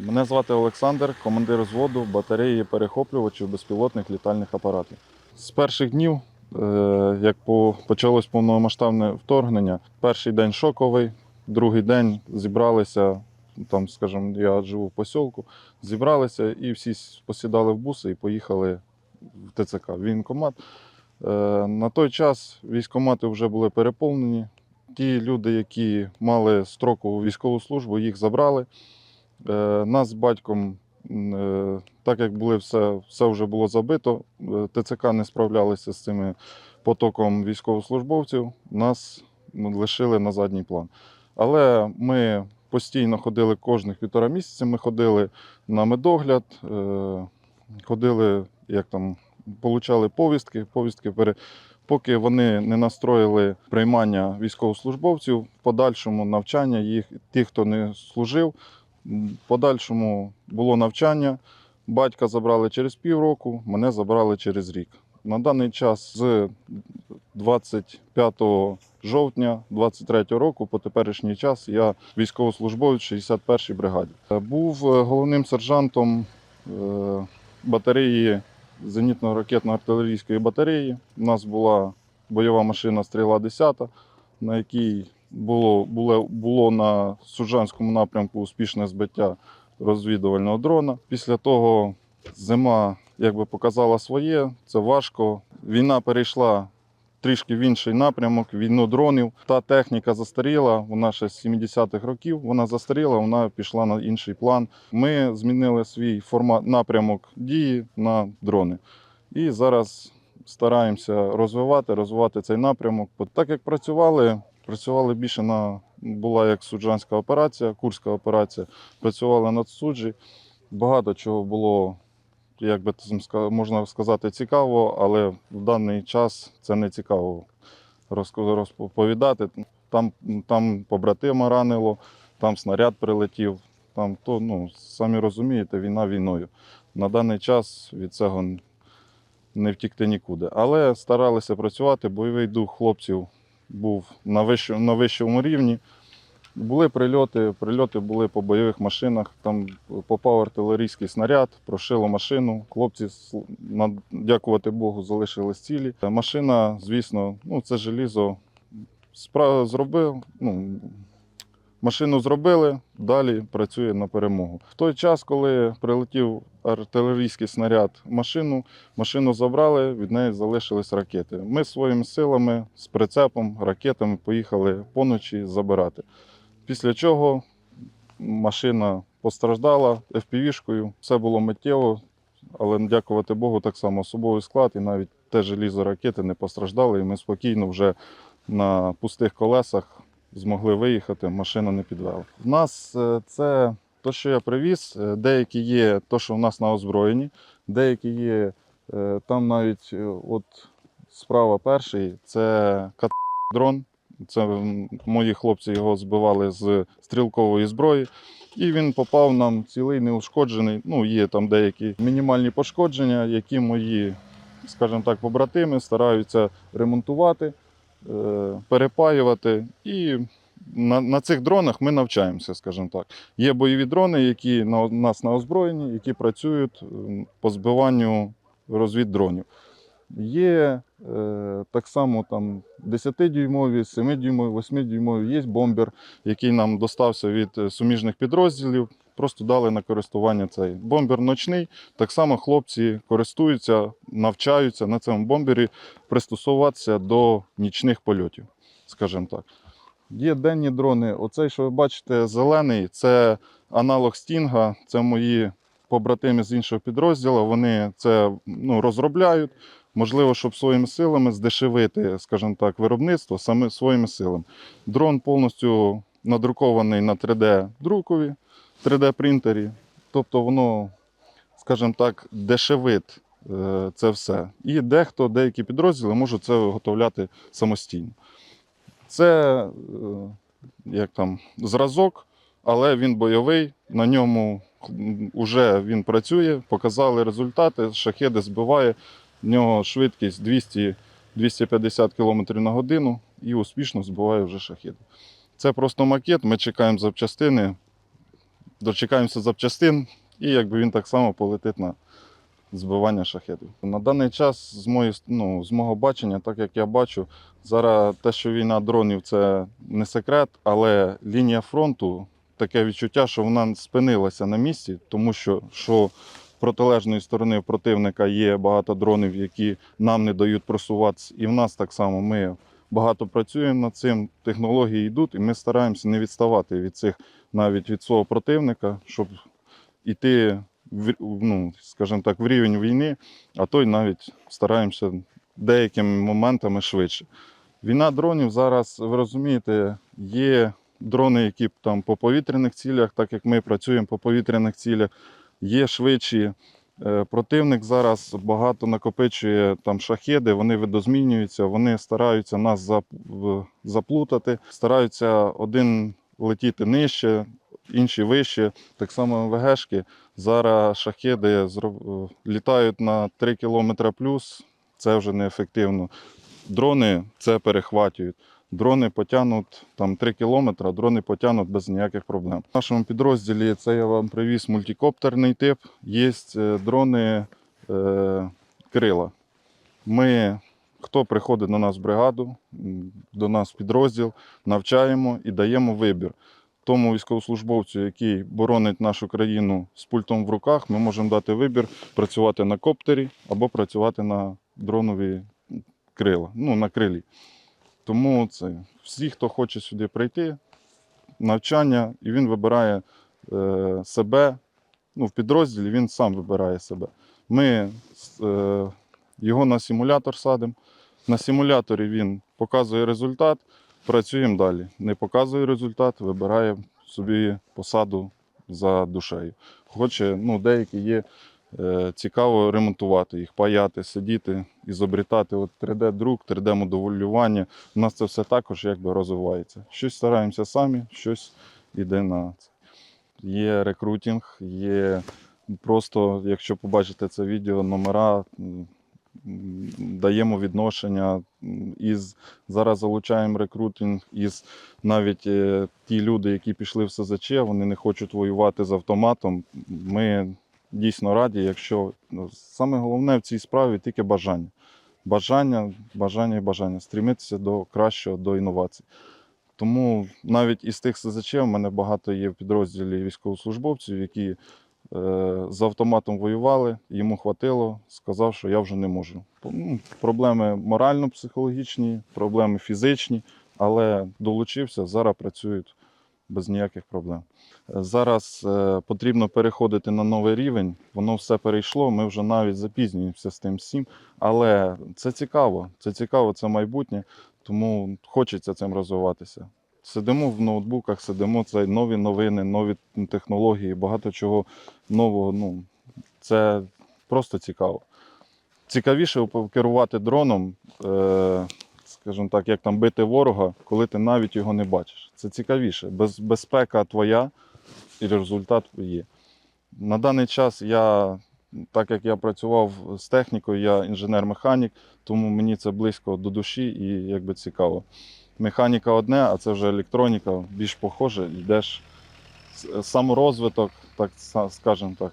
Мене звати Олександр, командир взводу батареї перехоплювачів безпілотних літальних апаратів. З перших днів, е, як почалось повномасштабне вторгнення, перший день шоковий, другий день зібралися. Там, скажімо, я живу в посілку, зібралися і всі посідали в буси і поїхали в ТЦК, в військкомат. Е, На той час військкомати вже були переповнені. Ті люди, які мали строкову військову службу, їх забрали. Е, Нас з батьком, е, так як були все, все вже було забито, е, ТЦК не справлялися з цим потоком військовослужбовців, нас лишили на задній план. Але ми постійно ходили кожних півтора місяця. Ми ходили на медогляд, ходили, як там, получали повістки, повістки пере... Поки вони не настроїли приймання військовослужбовців, в подальшому навчання їх, тих, хто не служив, подальшому було навчання. Батька забрали через півроку, мене забрали через рік. На даний час з 25 жовтня 23 року по теперішній час я військовослужбовець 61-й бригаді. Був е, головним сержантом е, батареї зенітно-ракетно-артилерійської батареї. У нас була бойова машина стріла 10, на якій було, було, було на Суджанському напрямку успішне збиття розвідувального дрона. Після того зима якби показала своє, це важко. Війна перейшла трішки в інший напрямок, війну дронів. Та техніка застаріла, вона ще з 70-х років. Вона застаріла, вона пішла на інший план. Ми змінили свій формат напрямок дії на дрони. І зараз стараємося розвивати, розвивати цей напрямок. Так як працювали, працювали більше на була як суджанська операція, курська операція. Працювали над суджі. Багато чого було, як би можна сказати, цікаво, але в даний час це не цікаво розповідати. Там, там побратима ранило, там снаряд прилетів. Там то, ну, самі розумієте, війна війною. На даний час від цього не втікти нікуди. Але старалися працювати. Бойовий дух хлопців був на вищому, на вищому рівні. Були прильоти, прильоти були по бойових машинах. Там попав артилерійський снаряд, прошило машину. Хлопці, дякувати Богу, залишились цілі. Машина, звісно, ну це желізо. Зробив. Ну, машину зробили, далі працює на перемогу. В той час, коли прилетів артилерійський снаряд машину, машину забрали, від неї залишились ракети. Ми своїми силами з прицепом, ракетами поїхали поночі забирати. Після чого машина постраждала FPV-шкою, все було миттєво, але дякувати Богу, так само особовий склад і навіть те желізо ракети не постраждали, і ми спокійно вже на пустих колесах змогли виїхати, машина не підвела. В нас е, це те, що я привіз, е, деякі є те, що в нас на озброєнні, деякі є е, там навіть от справа перший це дрон. Це мої хлопці його збивали з стрілкової зброї. І він попав нам цілий неушкоджений. Ну, є там деякі мінімальні пошкодження, які мої, скажімо так, побратими стараються ремонтувати, перепаювати. І на, на цих дронах ми навчаємося, скажімо так. Є бойові дрони, які на нас на озброєнні, які працюють е, по збиванню розвіддронів. Є е, так само там 10-дюймові, 7-дюймові, 8-дюймові, є бомбер, який нам достався від е, суміжних підрозділів. Просто дали на користування цей бомбер ночний. Так само хлопці користуються, навчаються на цьому бомбері пристосуватися до нічних польотів, скажімо так. Є денні дрони. Оцей, що ви бачите, зелений, це аналог Стінга, це мої побратими з іншого підрозділу. Вони це ну, розробляють. Можливо, щоб своїми силами здешевити, скажімо так, виробництво саме своїми силами. Дрон повністю надрукований на 3D-друкові, 3D-принтері. Тобто воно, скажімо так, дешевить е, це все. І дехто, деякі підрозділи можуть це виготовляти самостійно. Це е, як там, зразок, але він бойовий, на ньому вже він працює, показали результати, шахеди збиває, в нього швидкість 200-250 км на годину і успішно збиває вже шахеди. Це просто макет, ми чекаємо запчастини. дочекаємося запчастин, і якби він так само полетить на збивання шахедів. На даний час, з, моєї, ну, з мого бачення, так як я бачу, зараз те, що війна дронів, це не секрет, але лінія фронту таке відчуття, що вона спинилася на місці, тому що, що протилежної сторони противника є багато дронів, які нам не дають просуватися. І в нас так само ми багато працюємо над цим, технології йдуть, і ми стараємося не відставати від цих навіть від свого противника, щоб іти в, ну, скажімо так, в рівень війни, а то й навіть стараємося деякими моментами швидше. Війна дронів зараз, ви розумієте, є дрони, які там по повітряних цілях, так як ми працюємо по повітряних цілях, є швидші. Е, Противник зараз багато накопичує там шахеди, вони видозмінюються, вони стараються нас заплутати, стараються один летіти нижче, інші вище. Так само ВГшки. Зараз шахеди е, літають на 3 км плюс, це вже неефективно. Дрони це перехватюють. Дрони потягнуть там 3 кілометри, дрони потягнуть без ніяких проблем. В нашому підрозділі це я вам привіз мультикоптерний тип. Є е, дрони е, крила. Ми, хто приходить до нас в бригаду, до нас в підрозділ, навчаємо і даємо вибір. Тому військовослужбовцю, який боронить нашу країну з пультом в руках, ми можемо дати вибір працювати на коптері або працювати на дронові крила, ну, на крилі. Тому це всі, хто хоче сюди прийти, навчання, і він вибирає е, себе. Ну, в підрозділі він сам вибирає себе. Ми е, його на симулятор садимо. На симуляторі він показує результат, працюємо далі. Не показує результат, вибирає собі посаду за душею. Хоче, ну, деякі є цікаво ремонтувати їх, паяти, сидіти, ізобрітати. От 3D-друк, 3D-моделювання. У нас це все також якби розвивається. Щось стараємося самі, щось йде на це. Є рекрутинг, є просто, якщо побачите це відео, номера. Даємо відношення із зараз залучаємо рекрутинг із навіть е, ті люди, які пішли в СЗЧ, вони не хочуть воювати з автоматом. Ми дійсно раді, якщо ну, саме головне в цій справі тільки бажання. Бажання, бажання і бажання стрімитися до кращого, до інновацій. Тому навіть із тих СЗЧ в мене багато є в підрозділі військовослужбовців, які е, з автоматом воювали, йому хватило, сказав, що я вже не можу. Ну, проблеми морально-психологічні, проблеми фізичні, але долучився, зараз працюють без ніяких проблем. Е, Зараз е, потрібно переходити на новий рівень, воно все перейшло, ми вже навіть запізнюємося з тим всім. Але це цікаво, це цікаво, це майбутнє, тому хочеться цим розвиватися. Сидимо в ноутбуках, сидимо, це нові новини, нові технології, багато чого нового. Ну, це просто цікаво. Цікавіше керувати дроном, е, скажімо так, як там бити ворога, коли ти навіть його не бачиш. Це цікавіше. Без, безпека твоя і результат є. На даний час я, так як я працював з технікою, я інженер-механік, тому мені це близько до душі і якби цікаво. Механіка одне, а це вже електроніка, більш похоже, йдеш саморозвиток, так скажемо так,